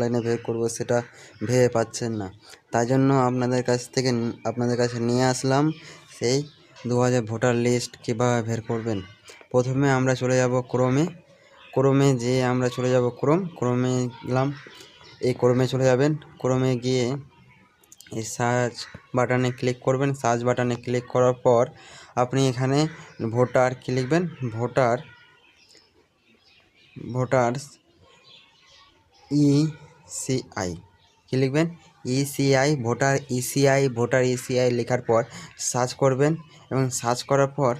অনলাইনে বের করব সেটা ভেবে পাচ্ছেন না। তাই জন্য আপনাদের কাছ থেকে আপনাদের কাছে নিয়ে আসলাম সেই দু হাজার ভোটার লিস্ট কীভাবে বের করবেন। প্রথমে আমরা চলে যাব ক্রমে ক্রমে যেয়ে আমরা চলে যাব ক্রম ক্রমে গেলাম। এই ক্রমে চলে যাবেন। ক্রমে গিয়ে এই সার্চ বাটনে ক্লিক করবেন। সার্চ বাটনে ক্লিক করার পর আপনি এখানে ভোটার কি লিখবেন? ভোটার ভোটার্স ইসিআই কী লিখবেন? ECI voter ECI voter ECI লেখার পর সার্চ করবেন এবং সার্চ করার পর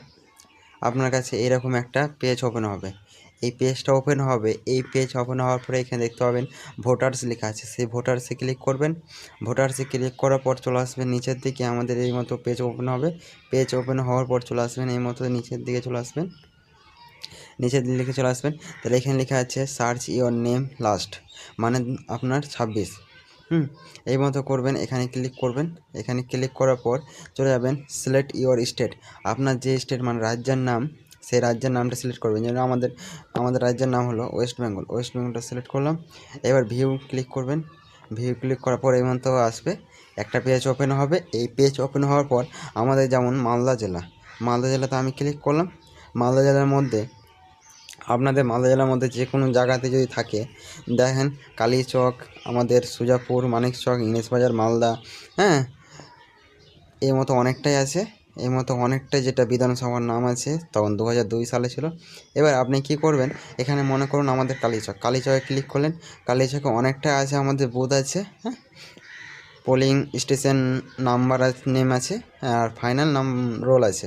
আপনার কাছে এরকম একটা পেজ ওপেন হবে। এই পেজটা ওপেন হবে। এই পেজ ওপেন হওয়ার পরে এখানে দেখতে পাবেন ভোটার্স লেখা আছে। সেই ভোটার্সে ক্লিক করবেন। ভোটার্সে ক্লিক করার পর চলে আসবেন নিচের দিকে। আমাদের এই মতো পেজ ওপেন হবে। পেজ ওপেন হওয়ার পর চলে আসবেন। এই মতো নিচের দিকে চলে আসবেন। দিকে লিখে চলে আসবেন। তাহলে এখানে লেখা আছে সার্চ ইওর নেম লাস্ট মানে আপনার ছাব্বিশ। হুম, এই মতো করবেন, এখানে ক্লিক করবেন। এখানে ক্লিক করার পর চলে যাবেন সিলেক্ট ইওর স্টেট আপনার যে স্টেট মানে রাজ্যের নাম, সেই রাজ্যের নামটা সিলেক্ট করবেন। যেন আমাদের আমাদের রাজ্যের নাম হলো ওয়েস্ট বেঙ্গল ওয়েস্ট বেঙ্গলটা সিলেক্ট করলাম। এবার ভিউ ক্লিক করবেন। ভিউ ক্লিক করার পর এই মতো আসবে। একটা পেজ ওপেন হবে। এই পেজ ওপেন হওয়ার পর আমাদের যেমন মালদা জেলা, মালদা জেলাতে আমি ক্লিক করলাম। মালদা জেলার মধ্যে আপনাদের মালদা জেলার মধ্যে যে কোনো জায়গাতে যদি থাকে, দেখেন কালীচক আমাদের সুজাপুর মানিকচক ইংলিশ বাজার, মালদা হ্যাঁ? এই মতো অনেকটাই আছে এই মতো অনেকটাই যেটা বিধানসভার নাম আছে, তখন দু হাজার দুই সালে ছিল। এবার আপনি কি করবেন, এখানে মনে করুন আমাদের কালীচক কালীচকে ক্লিক করলেন কালীচকে অনেকটা আছে, আমাদের বুথ আছে হ্যাঁ? পোলিং স্টেশন নাম্বার নেম আছে, আর ফাইনাল নাম, রোল আছে।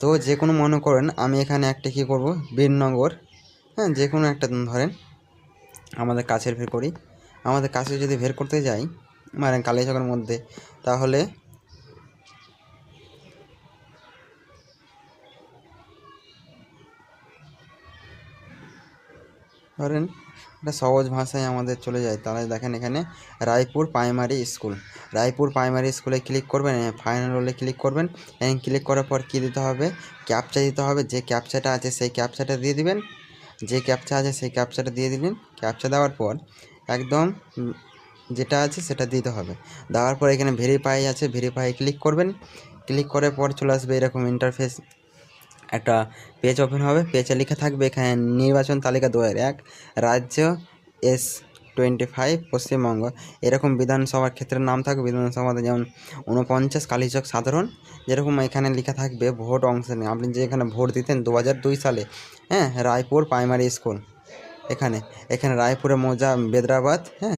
তো যে কোনো মনে করেন, আমি এখানে একটা কী করব বীরনগর হ্যাঁ যে কোনো একটা ধরেন, আমাদের কাছের বের করি। আমাদের কাছে যদি বের করতে যাই মানে কালীচকের মধ্যে, তাহলে ধরেন এটা সহজ ভাষায় আমাদের চলে যায়। তাহলে দেখেন এখানে Raipur primary school. Raipur primary স্কুলে ক্লিক করবেন, ফাইনাল রোলে ক্লিক করবেন। ক্লিক করার পর কী দিতে হবে? ক্যাপচা দিতে হবে। যে ক্যাপচাটা আছে, সেই ক্যাপচাটা দিয়ে দিবেন। যে ক্যাপচা আছে সেই ক্যাপচাটা দিয়ে দিলেন। ক্যাপচা দেওয়ার পর একদম যেটা আছে সেটা দিতে হবে। দেওয়ার পর এখানে ভেরিফাই আছে ভেরিফাই ক্লিক করবেন। ক্লিক করার পর চলে আসবে এরকম ইন্টারফেস একটা পেজ ওপেন হবে। পেজে লেখা থাকবে এখানে নির্বাচন তালিকা দু এক, রাজ্য এস টোয়েন্টি ফাইভ, পশ্চিমবঙ্গ। এরকম বিধানসভার ক্ষেত্রে নাম থাকবে বিধানসভাতে যেমন উনপঞ্চাশ কালীচক সাধারণ। যেরকম এখানে লেখা থাকবে ভোট অংশ নিয়ে। আপনি যে এখানে ভোট দিতেন দু হাজার দুই সালে হ্যাঁ রায়পুর প্রাইমারি স্কুল, এখানে। এখানে রায়পুরে মোজা বেদরাবাদ হ্যাঁ